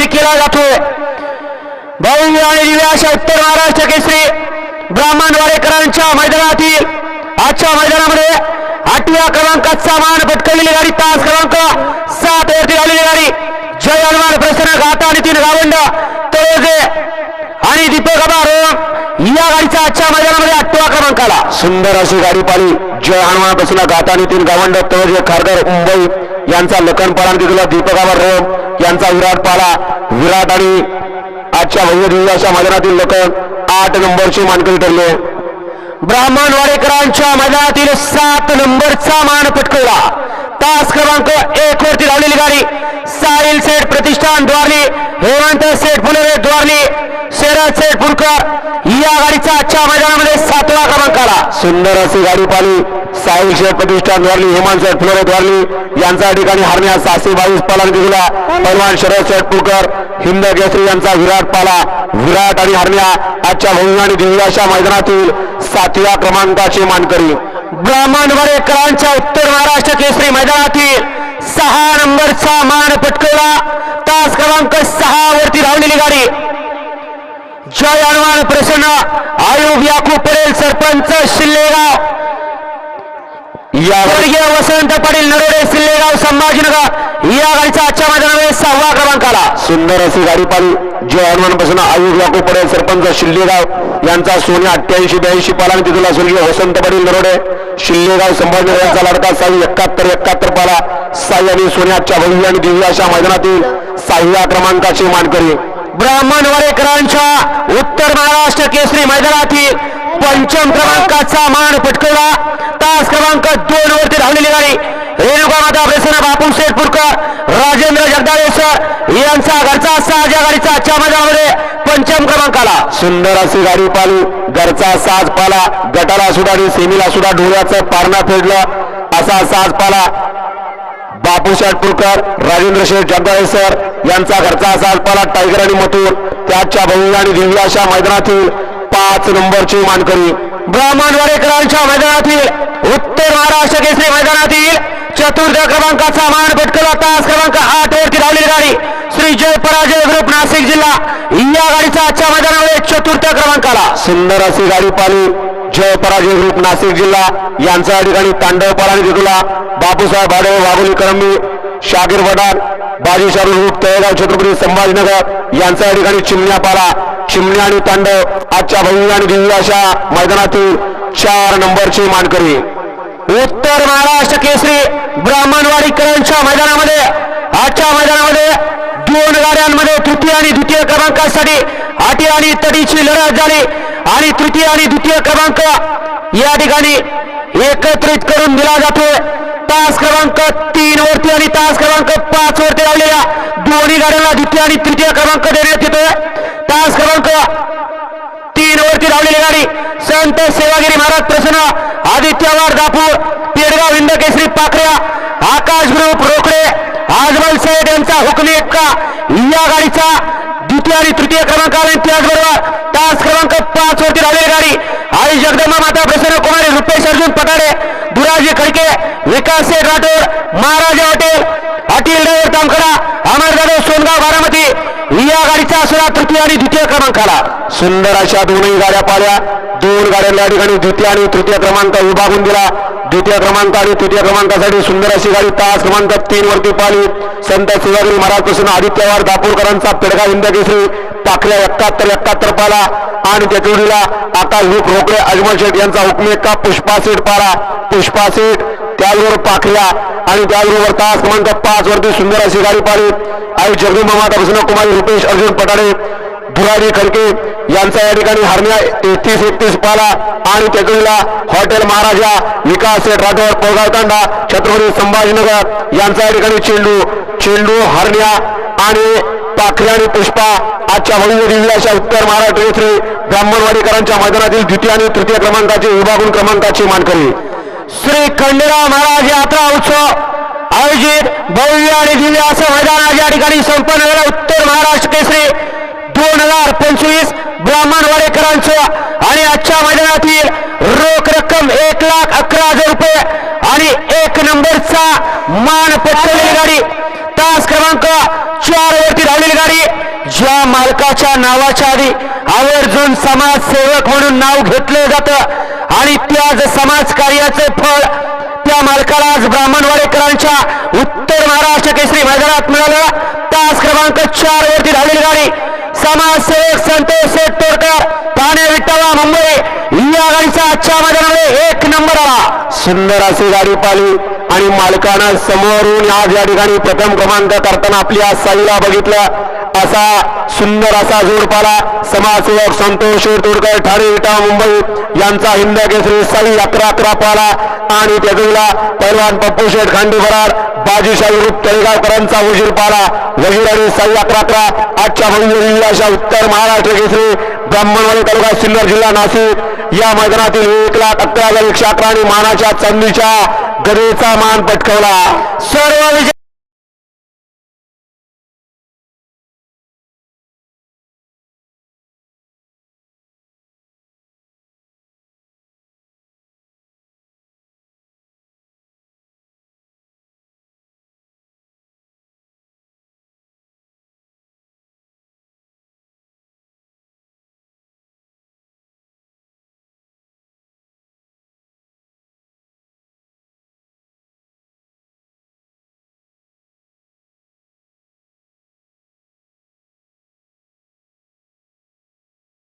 जाहीर केला जातोय भव्य आणि दिव्य अशा उत्तर महाराष्ट्र केसरी ब्राह्मण वाडेकरांच्या मैदानातील आजच्या मैदानामध्ये आठव्या क्रमांकाचा मान पटकवलेली गाडी तास क्रमांक सात वरती आलेली गाडी. जय हनुमान प्रसन्न गाता नितीन गावंड तळोजे आणि दीपक अबारो या गाडीचा आजच्या मैदानामध्ये आठव्या क्रमांकाला. सुंदर अशी गाडी पाळी. जय हनुमान बसला गाता नितीन गावंड तळोजे खारकर मुंबई. यांचा लखन परांती तिथला दीपकावर रोम यांचा विराट पाला विराट आणि आजच्या भव्यदिव्याच्या मैदानातील लखन आठ नंबरची मानकरी ठरले. ब्राह्मण वाडेकरांच्या मैदानातील सात नंबरचा मान पटकवला. तास क्रमांक एक वरती लावलेली गाडी साहिल सेठ प्रतिष्ठान द्वारली हेमंत सेठ फुलेरे द्वारली शेरज सेठ फुलकर या गाडीचा आजच्या मैदानामध्ये सातवा क्रमांक आला. सुंदर अशी गाडी पाली साहिल शेठ प्रतिष्ठान द्वारली हेमंत शेठ फुलोरे द्वारली यांच्या ठिकाणी हरण्या सहाशे बावीस पालांनी दिला पैलवान शरद शेठ हिंद केसरी यांचा विराट पाला. विराट आणि हरण्या आजच्या भूमी आणि दिव्याच्या मैदानातील सातव्या क्रमांकाचे मानकरी. ब्राह्मण वरेकरांच्या उत्तर महाराष्ट्र केसरी मैदानातील सहा नंबरचा मान पटकवला. तास क्रमांक सहा वरती धावलेली गाडी. जय हनुमान प्रसन्न. आयुब याकूब पटेल सरपंच शिल्लेगाव. स्वर्गीय वसंत पाटील नरोडे सिल्लेगाव संभाजीनगर. या गाडीचा आजच्या मैदानामध्ये सहावा क्रमांकाला. सुंदर अशी गाडी पाली जय हनुमानपासून आयुष याकू पडेल सरपंच शिल्लेगाव यांचा सोने अठ्ठ्याऐंशी ब्याऐंशी पाला तिथला स्वर्गीय वसंत पाटील नरोडे. शिल्लेगाव संभाजीनगर यांचा लढका साई एकाहत्तर एकाहत्तर पाला. साई आणि सोन्याच्या भव्य आणि दिव्य अशा मैदानातील सहाव्या क्रमांकाची मानकरी. ब्राह्मण वाडेकरांच्या उत्तर महाराष्ट्र केसरी मैदानातील पंचम क्रमांकाचा मान पटकवला. तास क्रमांक दोन वरती धावलेली गाडी. रेणुका माता प्रसन्न बापू शेटपूरकर राजेंद्र जगदाळेश्वर यांचा घरचा साज या गाडीचा आजच्या मैदानामध्ये पंचम क्रमांकाला. सुंदर अशी गाडी पाली घरचा साज पाला. गटाला सुद्धा आणि सेमीला सुद्धा डोळ्याचं पारणा फेडलं. असा साज पाला. बापू शेटपूरकर राजेंद्र शेठ जगदाळे सर यांचा घरचा साज पाला. टायगर आणि मथुर. त्याच्या भव्य आणि दिव्य अशा मैदानातील पाच नंबरची मानकरी ब्राह्मण वरेकरांच्या मैदानातील उत्तर महाराष्ट्र केसरी मैदानातील चतुर्थ क्रमांकाचा मान पटकला तास क्रमांक आठ वरती धावलेली गाडी श्री जय पराजय ग्रुप नाशिक जिल्हा. या गाडीचा आजच्या मैदानामध्ये चतुर्थ क्रमांकाला. सुंदर अशी गाडी पाली. जय पराजय ग्रुप नाशिक जिल्हा. यांचा ठिकाणी तांडव पराणी तिथला बापूसाहेब भाडे वाघोली करंबी शागीर वडार बाजी शाहरुख ग्रुप तळेगाव छत्रपती संभाजीनगर यांचा ठिकाणी चिमण्या पाला चिमण्या आणि तांडव आजच्या भव्य आणि दिव्य अशा मैदानातील चार नंबरची मानकरी. उत्तर महाराष्ट्र केसरी ब्राह्मणवाडीकरांच्या मैदानामध्ये आजच्या मैदानामध्ये दोन गाड्यांमध्ये तृतीय आणि द्वितीय क्रमांकासाठी आटी आणि तडीची लढत झाली. आणि तृतीय आणि द्वितीय क्रमांक या ठिकाणी एकत्रित करून दिला जातोय. तास क्रमांक तीन वरती आणि तास क्रमांक पाच वरती लावलेल्या दोन्ही गाड्यांना द्वितीय आणि तृतीय क्रमांक देण्यात येतोय तास क्रमांक धावलेली गाडी. संत सेवागिरी महाराज प्रसन्न. आदित्यवार दापूर पेडगाव इंदकेसरी पाखऱ्या आकाश ग्रुप रोकडे. आजमल सैद यांचा हुकमी एक्का या गाडीचा द्वितीय आणि तृतीय क्रमांक आला त्याचबरोबर तास क्रमांक पाच वरती लावलेली गाडी. आई जगदंबा माता प्रसन्न कुमारी रुपेश अर्जुन पटाडे दुराजी खडके विकास शेठ राठोड महाराजा हॉटेल अटील ड्रायव्हर तामखडा अमर जाधव सोनगाव बारामती या गाडीचा सुद्धा तृतीय आणि द्वितीय क्रमांकाला. सुंदर अशा दोनही गाड्या पाळल्या दोन गाड्यांना या ठिकाणी द्वितीय आणि तृतीय क्रमांक विभागून दिला. द्वितीय क्रमांक आणि तृतीय क्रमांकासाठी सुंदर अशी गाडी तास क्रमांक तीन वरती पाळली संत शिवागिरी महाराज प्रसन्न आदित्यवार दापूरकरांचा पेडगा इंदकेसरी केसरी पाखऱ्या एकाहत्तर एकाहत्तर पाला आणि त्या जोडीला आकाश हुक रोकडे अजमल शेठ यांचा हुकमेका पुष्पा सेठ पाला. पुष्पा सेठ त्याचबरोबर पाखऱ्या आणि त्याचबरोबर तास क्रमांक पाच वरती सुंदर अशी गाडी पाळी आई जगदंबा माता प्रसन्न कुमारी रुपेश अर्जुन पटाडे धुराजी खडके यांचा या ठिकाणी हरण्या तेहतीस एकतीस पाला आणि त्याकडीला हॉटेल महाराजा विकास सेठ राठोड पोगाव तांडा छत्रपती संभाजीनगर यांचा या ठिकाणी चेंडू चेंडू हरण्या आणि पाखरे आणि पुष्पा आजच्या भविष्य दिव्याच्या उत्तर महाराष्ट्र येथील ब्राह्मणवाडीकरांच्या मैदानातील द्वितीय आणि तृतीय क्रमांकाची विभागून क्रमांकाची मानकरी. श्री खंडेराव महाराज यात्रा उत्सव आयोजित भव्य आणि दिव्य असं मैदान या ठिकाणी संपन्न झालं. उत्तर महाराष्ट्र केसरी दोन हजार पंचवीस ब्राह्मण वाडेकरांचं आणि आजच्या मैदानातील रोख रक्कम एक लाख अकरा हजार रुपये आणि एक नंबरचा मान पटकवलेली गाडी तास क्रमांक चार वरती धावलेली गाडी ज्या मालकाच्या नावाच्या आधी आवर्जून समाजसेवक म्हणून नाव घेतलं जातं. आणि आज समाज कार्याचे फळ त्या मालकाला आज ब्राह्मणवाडेकरांच्या उत्तर महाराष्ट्र केसरी मैदानात मिळालं तास क्रमांक चार वरती धावलेली गाडी. समाजसेवक संतोष शेठ तोडकर ठाणे विठ्ठला मुंबई. या गाडीचा आजच्या मैदानामध्ये एक नंबर आला. सुंदर अशी गाडी पाहिली आणि मालकानं समोरून आज या ठिकाणी प्रथम क्रमांक करताना आपल्या साईला बघितलं. असा सुंदर असा जोड पाला समाजसेवक संतोष तोडकर ठाणे विटा मुंबई यांचा हिंद केसरी साई अकरा अकरा पाला. आणि त्याजूला पैलवान पप्पू शेठ खांडी फरार बाजीशाही रूप तळेगावकरांचा उजीर पाला. वजीर आणि साई अकरा अकरा आजच्या म्हणजे अशा उत्तर महाराष्ट्र केसरी ब्राह्मणवाडी तालुका सिन्नर जिल्हा नाशिक. या मैदानातील एक लाख अकरा हजार एकशे अकरा आणि मानाच्या चांदीच्या गदेचा मान पटकवला. सर्व